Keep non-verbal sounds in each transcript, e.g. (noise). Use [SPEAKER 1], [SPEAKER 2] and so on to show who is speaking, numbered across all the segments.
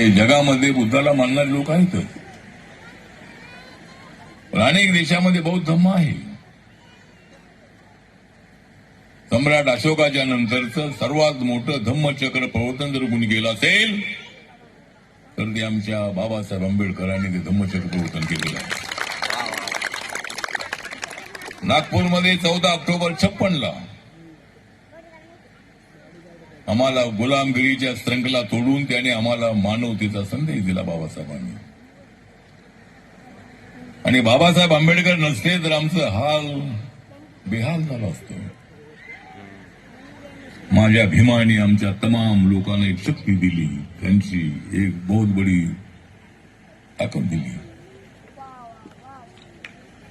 [SPEAKER 1] हे जगामध्ये बुद्धाला मानणारे लोक आहेत. पण अनेक देशामध्ये बौद्ध धम्म आहे. सम्राट अशोकाच्या नंतरचं सर्वात मोठं धम्मचक्र प्रवर्तन जर कुणी केलं असेल तर ते आमच्या बाबासाहेब आंबेडकरांनी ते धम्मचक्र प्रवर्तन केलेलं आहे. नागपूरमध्ये चौदा ऑक्टोबर छप्पनला आम्हाला गुलामगिरीच्या श्रृंखला तोडून त्याने आम्हाला मानवतेचा संदेश दिला बाबासाहेबांनी. आणि बाबासाहेब आंबेडकर नसते तर आमचं हाल बेहाल झाला असतो. माझ्या भीमाने आमच्या तमाम लोकांना एक शक्ती दिली. त्यांची एक बहुत बडी ताकद दिली.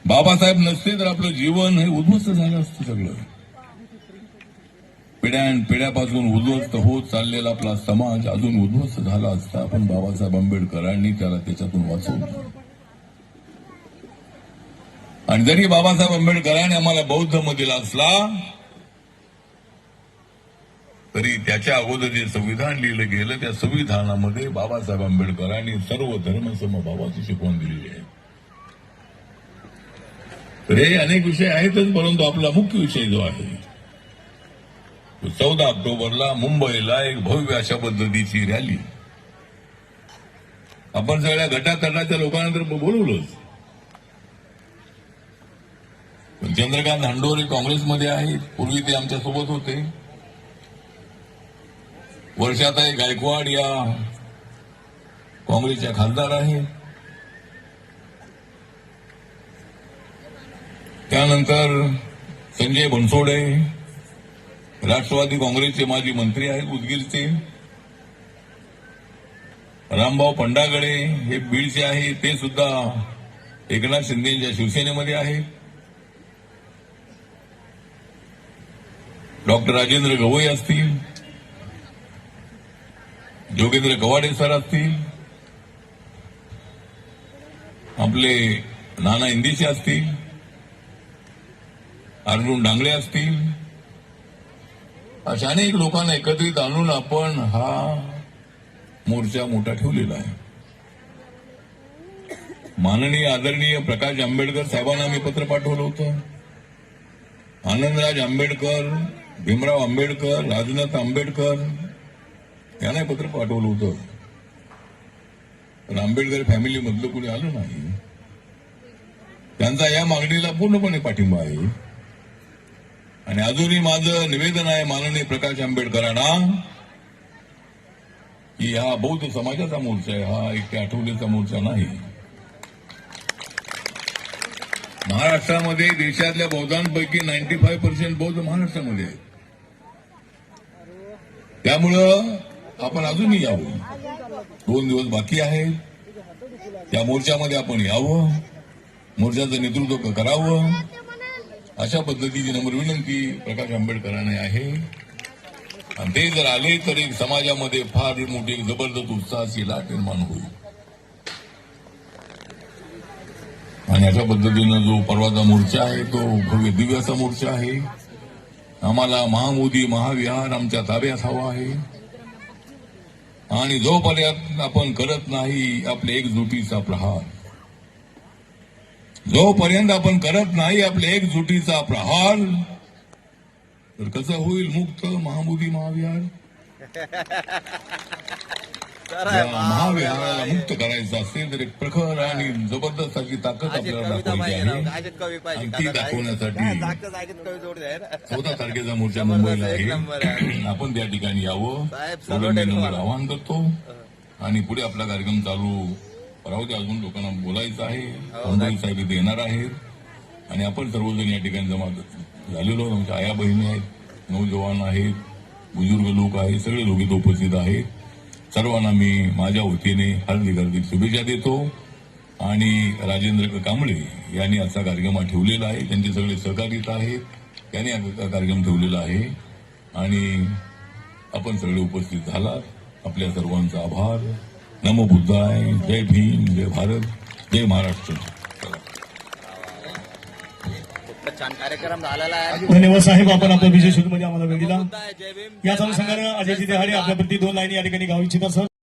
[SPEAKER 1] बाबासाहेब नसते तर आपलं जीवन हे उद्ध्वस्त झालं असतं सगळं. पिढ्यान पिढ्यापासून उद्ध्वस्त होत चाललेला आपला समाज अजून उद्ध्वस्त झाला असता पण बाबासाहेब आंबेडकरांनी त्याला त्याच्यातून वाचवलं. आणि जरी बाबासाहेब आंबेडकरांनी आम्हाला बौद्ध धर्म दिला असला तरी त्याच्या अगोदर जे संविधान लिहिलं गेलं त्या संविधानामध्ये बाबासाहेब आंबेडकरांनी सर्व धर्मसमभावाची शिकवण दिलेली आहे. तर हे अनेक विषय आहेतच परंतु आपला मुख्य विषय जो आहे चौदा ऑक्टोबरला मुंबईला एक भव्य अशा पद्धतीची रॅली. आपण सगळ्या गटातटाच्या लोकांना तर पण चंद्रकांत हंडोरे काँग्रेसमध्ये आहेत. पूर्वी ते आमच्यासोबत होते. वर्षाताई गायकवाड या काँग्रेसच्या खासदार आहेत. त्यानंतर संजय बनसोडे राष्ट्रवादी काँग्रेसचे माजी मंत्री आहेत उदगीरचे. रामभाऊ पंडागडे हे बीडचे आहे ते सुद्धा एकनाथ शिंदेच्या शिवसेनेमध्ये आहेत. डॉक्टर राजेंद्र गवई असतील. जोगेंद्र कवाडे सर असतील. आपले नाना इंदिशे असतील. अर्जुन डांगळे असतील. अशा अनेक लोकांना एकत्रित आणून आपण हा मोर्चा मोठा ठेवलेला आहे. माननीय आदरणीय प्रकाश आंबेडकर साहेबांना मी पत्र पाठवलं होतं. आनंदराज आंबेडकर भीमराव आंबेडकर राजनाथ आंबेडकर यांना पत्र पाठवलं होतं. पण आंबेडकर फॅमिली मधलं कोणी आलं नाही. त्यांचा या मागणीला पूर्णपणे पाठिंबा आहे. आणि अजूनही माझं निवेदन आहे माननीय प्रकाश आंबेडकरांना की हा बौद्ध समाजाचा मोर्चा आहे हा एक आठवलेचा मोर्चा नाही. महाराष्ट्रामध्ये देशातल्या बौद्धांपैकी नाईन्टी फाईव्ह पर्सेंट बौद्ध महाराष्ट्रामध्ये आहेत. त्यामुळं आपण अजूनही यावं. दोन दिवस बाकी आहेत. त्या मोर्चामध्ये आपण यावं. मोर्चाचं नेतृत्व करावं. अशा पद्धतीची नम्र विनंती प्रकाश आंबेडकरांना आहे. आणि ते जर आले तर एक समाजामध्ये फार मोठी एक जबरदस्त उत्साहाची लाट निर्माण होईल. आणि अशा पद्धतीनं जो परवाचा मोर्चा आहे तो भव्य दिव्याचा मोर्चा आहे. आम्हाला महामोदी महाविहार आमच्या ताब्यात हवा आहे. आणि जोपर्यंत आपण करत नाही आपल्या एकजुटीचा प्रहार. जोपर्यंत आपण करत नाही आपल्या एकजुटीचा प्रहार तर कसं होईल मुक्त महामोदी महाविहार? महाविहाराला मुक्त करायचं असेल तर एक प्रखर आणि जबरदस्त अशी ताकद आपल्याला दाखवायची आहे. आणि ती दाखवण्यासाठी चौदा तारखेचा मोर्चा मुंबईला आहे. (clears throat) आपण त्या ठिकाणी यावं. मी आवाहन करतो. आणि पुढे आपला कार्यक्रम चालू राहू दे अजून लोकांना बोलायचं आहे. मुंबई साहेब इथे येणार आहेत. आणि आपण सर्वजण या ठिकाणी जमा झालेलो आहोत. आमच्या आया बहिणी आहेत नौजवान आहेत बुजुर्ग लोक आहेत सगळे लोक इथे उपस्थित आहेत. सर्वांना मी माझ्या वतीने हार्दिक हार्दिक शुभेच्छा देतो. आणि राजेंद्र कांबळे यांनी असा कार्यक्रम हा ठेवलेला आहे. त्यांचे सगळे सहकारी इथं आहेत. त्यांनी हा कार्यक्रम ठेवलेला आहे. आणि आपण सगळे उपस्थित झालात. आपल्या सर्वांचा आभार. नमो बुद्धाय जय भीम जय भारत जय महाराष्ट्र.
[SPEAKER 2] धन्यवाद साहेब आपण आपल्या विजयमध्ये आम्हाला वेळ दिला. याच अनुषंगाने अजय जितेहाडे आपल्याप्रती दोन लाईनी या ठिकाणी गाव इच्छितात सर.